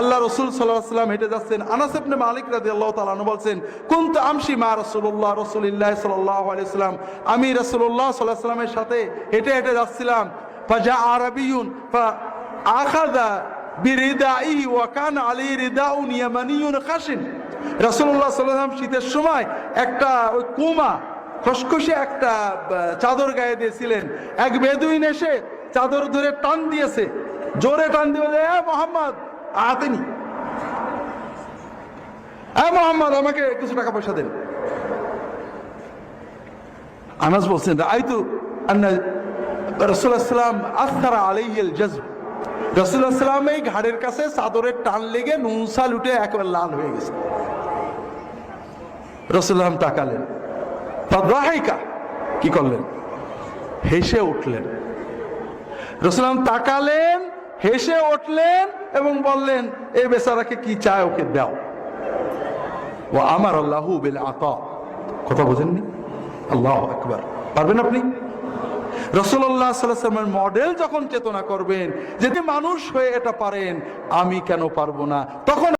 আল্লাহ রসুল সাল্লাম হেঁটে যাচ্ছেন। আনাস ইবনে মালিক রাজি আল্লাহ তালু বলছেন, কুন্ত আমসি মা রসুল্লাহ রসুলিল্লাহ সাল্লাহ আলাইসাল্লাম আমি রসুল্লাহ সাল্লাহ সাল্লামের সাথে হেঁটে হেঁটে যাচ্ছিলাম। ফাজা আরবিউন ফা আখাদা ওয়াকান আলী শীতের সময় একটা ওই কুমা, খসখসে একটা চাদর গায়ে দিয়েছিলেন। এক বেদুইন এসে চাদর ধরে টান দিয়েছে। জোরে টান দিয়ে মোহাম্মদ আতেনি। এ মোহাম্মদ, আমাকে কিছু টাকা পয়সা দেন। আনাস বলছেন আই তো রসুলাম আস্তারা আলাইল জজব রসুলাম এই ঘাড়ের কাছে চাদরের টান লেগে নুনসা লুটে একবার লাল হয়ে গেছে। রসুলাম তাকালেন। কি করলেন? হেসে উঠলেন। রসুলাম তাকালেন হেসে উঠলেন এবং বললেন এই বেচারাকে কি চায় ওকে দাও? ও আমার আল্লাহ বেলে আতা। কথা বোঝেননি? আল্লাহ একবার পারবেন আপনি? রসুল্লাহ সাল্লামের মডেল যখন চেতনা করবেন, যদি মানুষ হয়ে এটা পারেন, আমি কেন পারব না? তখন